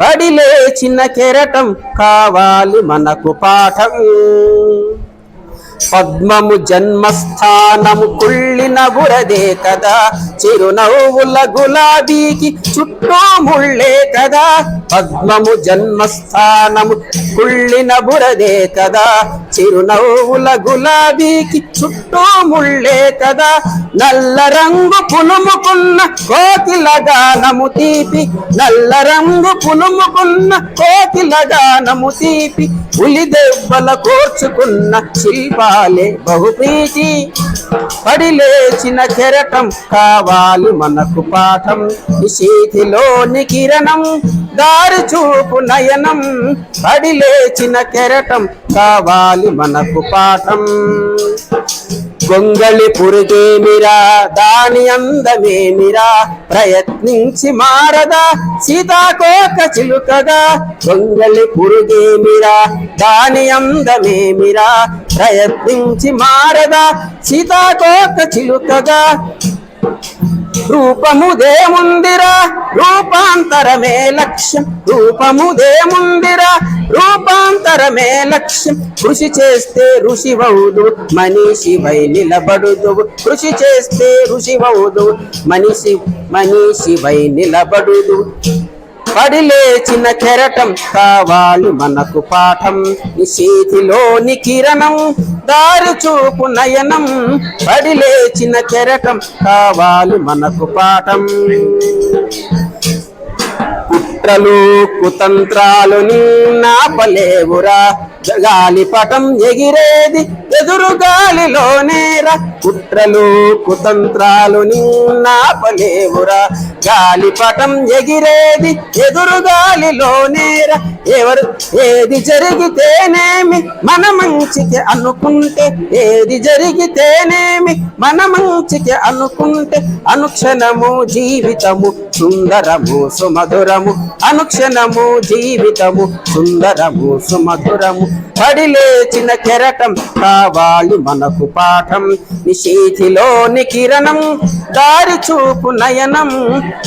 పడిలే చిన్న కెరటం కావాలి మనకు పాఠం. పద్మము జన్మస్థానము కుళ్ళిన బురదే కదా. చిరునవ్వుల గులాబీకి చుట్టూ ముళ్ళే కదా. పద్మము జన్మస్థానము కుళ్ళిన బురదే కదా. చిరునవ్వుల గులాబీకి చుట్టూ ముళ్ళే కదా. నల్ల రంగు పులుముకున్న కోకిల గానము తీపి. నల్ల రంగు పులుముకున్న కోకిల గానము తీపి. ఉలి దెబ్బల కోర్చుకున్న కావాలి బహుప్రీతి. పడి లేచిన కెరటం కావాలి మనకు పాఠం. నిశీతిలోని కిరణం దారి చూపు నయనం. పడి లేచిన కెరటం కావాలి మనకు పాఠం. గొంగళి పురుగేమిరా? దాని అందమేమిరా? ప్రయత్నించి మారదా? సీతాకోక చిలుకగా? గొంగళి పురుగేమిరా? దాని అందమేమిరా? ప్రయత్నించి మారదా? సీతాకోక చిలుకగా? రూపముదేముందిరా? రూపాంతరమే లక్ష్యం. రూపముదేముందిరా రూపాంతరమే లక్ష్యం. కృషి చేస్తే ఋషివౌదు మనిషివై నిలబడుదు. కృషి చేస్తే ఋషివౌదు మనిషి మనిషివై నిలబడుదు. పడిలేచిన కెరటం కావాలి మనకు పాఠం. నిశీతిలోని కిరణం దారి చూపు నయనం. పడిలేచిన కెరటం కావాలి మనకు పాఠం. కుట్రలు కుతంత్రాలు నాపలేవురా గాలిపటం ఎగిరేది ఎదురు గాలిలోనేరా కుట్రలు కుతంత్రాలు నాపలేవురా గాలిపటం ఎగిరేది ఎదురుగాలిలోనేరా ఎవరు ఏది జరిగితేనేమి మన మంచికి అనుకుంటే ఏది జరిగితేనేమి మన మంచికి అనుకుంటే అనుక్షణము జీవితము సుందరము సుమధురము. అనుక్షణము జీవితము సుందరము సుమధురము. పడిలేచిన కెరటం కావాలి మనకు పాఠం. నిశీతిలోని కిరణం దారి చూపు నయనం.